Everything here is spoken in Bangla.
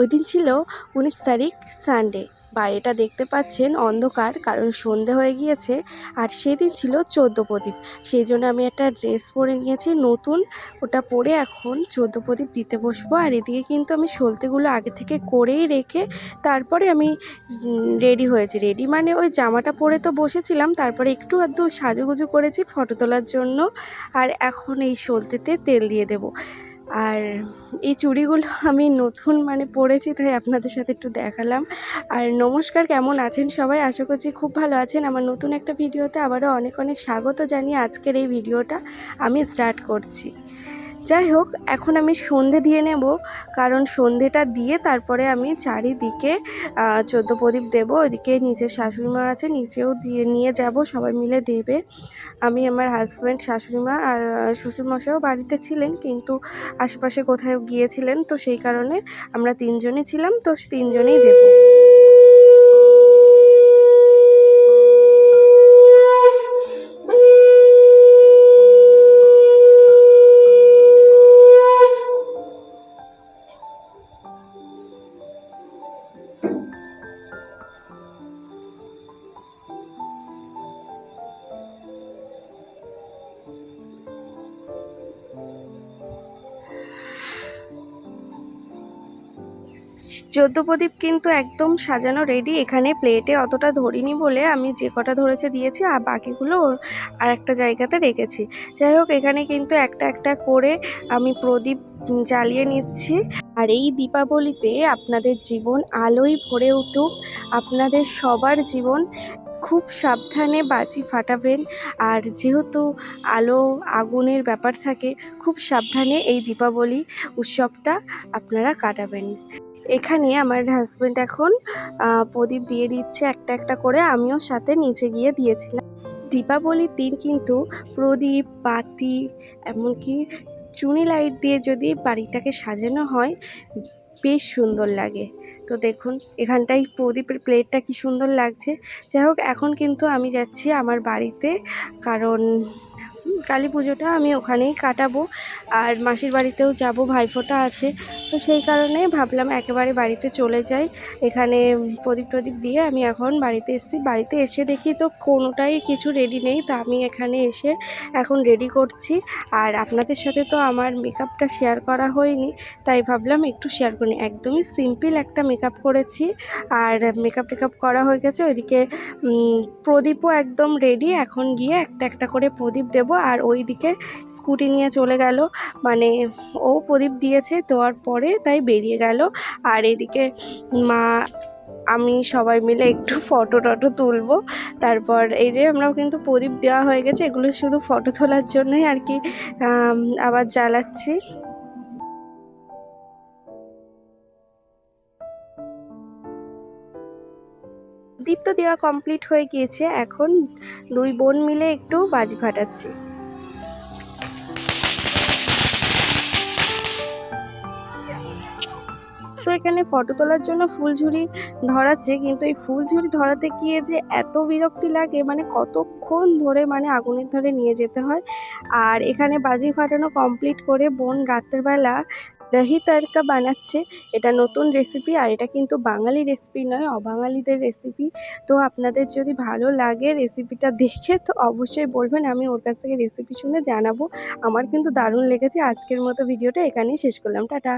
ওই দিন ছিল উনিশ তারিখ সানডে। বাইরেটা দেখতে পাচ্ছেন অন্ধকার, কারণ সন্ধে হয়ে গিয়েছে, আর সেদিন ছিল চোদ্দ প্রদীপ। সেই জন্য আমি একটা ড্রেস পরে নিয়েছি, নতুন। ওটা পরে এখন চোদ্দ প্রদীপ দিতে বসবো, আর এদিকে কিন্তু আমি সলতেগুলো আগে থেকে করেই রেখে তারপরে আমি রেডি হয়েছি। রেডি মানে ওই জামাটা পরে তো বসেছিলাম, তারপরে একটু আধটু সাজুগুজু করেছি ফটো তোলার জন্য, আর এখন এই সলতেতে তেল দিয়ে দেবো। আর এই চুড়িগুলো আমি নতুন মানে পরেছি, তাই আপনাদের সাথে একটু দেখালাম। আর নমস্কার, কেমন আছেন সবাই? আশা করছি খুব ভালো আছেন। আমার নতুন একটা ভিডিওতে আবারও অনেক অনেক স্বাগত জানিয়ে আজকের এই ভিডিওটা আমি স্টার্ট করছি। যাই হোক, এখন আমি সন্ধে দিয়ে নেব। কারণ সন্ধেটা দিয়ে তারপরে আমি চারিদিকে চোদ্দ প্রদীপ দেবো। ওইদিকে নিচের শাশুড়ি মা আছে নিচেও দিয়ে নিয়ে যাব, সবাই মিলে দেবে। আমি আমার হাজব্যান্ড শাশুড়ি মা আর শ্বশুরমশাইও বাড়িতে ছিলেন, কিন্তু আশেপাশে কোথাও গিয়েছিলেন, তো সেই কারণে আমরা তিনজনই ছিলাম, তো তিনজনেই দেবো। চোদ্দ প্রদীপ কিন্তু একদম সাজানো রেডি এখানে প্লেটে অতটা ধরিনি বলে আমি যে কটা ধরেছে দিয়েছি, আর বাকিগুলো আর একটা জায়গাতে রেখেছি। যাই হোক, এখানে কিন্তু একটা একটা করে আমি প্রদীপ জ্বালিয়ে নিচ্ছি। আর এই দীপাবলিতে আপনাদের জীবন আলোয় ভরে উঠুক। আপনাদের সবার জীবন খুব সাবধানে বাজি ফাটাবেন। আর যেহেতু আলো আগুনের ব্যাপার থাকে, খুব সাবধানে এই দীপাবলি উৎসবটা আপনারা কাটাবেন। এখানে আমার হাজব্যান্ড এখন প্রদীপ দিয়ে দিচ্ছে একটা একটা করে, আমিও সাথে নিচে গিয়ে দিয়েছিলাম। দীপাবলির দিন কিন্তু প্রদীপ, বাতি, এমনকি চুনি লাইট দিয়ে যদি বাড়িটাকে সাজানো হয়, বেশ সুন্দর লাগে। তো দেখুন, এখানটায় প্রদীপের প্লেটটা কি সুন্দর লাগছে। যাই হোক, এখন কিন্তু আমি যাচ্ছি আমার বাড়িতে, কারণ কালী পুজোটা আমি ওখানেই কাটাবো। আর মাসির বাড়িতেও যাব, ভাইফোঁটা আছে। তো সেই কারণে ভাবলাম একেবারে বাড়িতে চলে যাই। এখানে প্রদীপ প্রদীপ দিয়ে আমি এখন বাড়িতে এসেছি। বাড়িতে এসে দেখি তো কোনোটাই কিছু রেডি নেই, তা আমি এখানে এসে এখন রেডি করছি। আর আপনাদের সাথে তো আমার মেকআপটা শেয়ার করা হয়নি, তাই ভাবলাম একটু শেয়ার করি। একদমই সিম্পল একটা মেকআপ করেছি। আর মেকআপ টেকআপ করা হয়ে গেছে। ওইদিকে প্রদীপও একদম রেডি এখন গিয়ে একটা একটা করে প্রদীপ দেব। আর ওই দিকে স্কুটি নিয়ে চলে গেল। মানে ও প্রদীপ দিয়েছে দেওয়ার পরে তাই বেরিয়ে গেল। আর এদিকে মা, আমি সবাই মিলে একটু ফটো টটো তুলবো। তারপর এই যে আমরাও কিন্তু প্রদীপ দেওয়া হয়ে গেছে, এগুলো শুধু ফটো তোলার জন্যই আর কি আবার জ্বালাচ্ছি। দীপ তো দেওয়া কমপ্লিট হয়ে গিয়েছে, এখন দুই বোন মিলে একটু বাজি ফাটাচ্ছি। তো এখানে ফটো তোলার জন্য ফুলঝুরি ধরাচ্ছে, কিন্তু এই ফুলঝুরি ধরাতে গিয়ে যে এত বিরক্তি লাগে মানে কতক্ষণ ধরে মানে আগুনের ধরে নিয়ে যেতে হয়। আর এখানে বাজি ফাটানো কমপ্লিট করে বোন রাত্রেবেলা দহি তারকা বানাচ্ছে। এটা নতুন রেসিপি আর এটা কিন্তু বাঙালি রেসিপি নয়, অবাঙালিদের রেসিপি তো আপনাদের যদি ভালো লাগে রেসিপিটা দেখে, তো অবশ্যই বলবেন, আমি ওর কাছ থেকে রেসিপি শুনে জানাব। আমার কিন্তু দারুণ লেগেছে। আজকের মতো ভিডিওটা এখানেই শেষ করলাম। টাটা।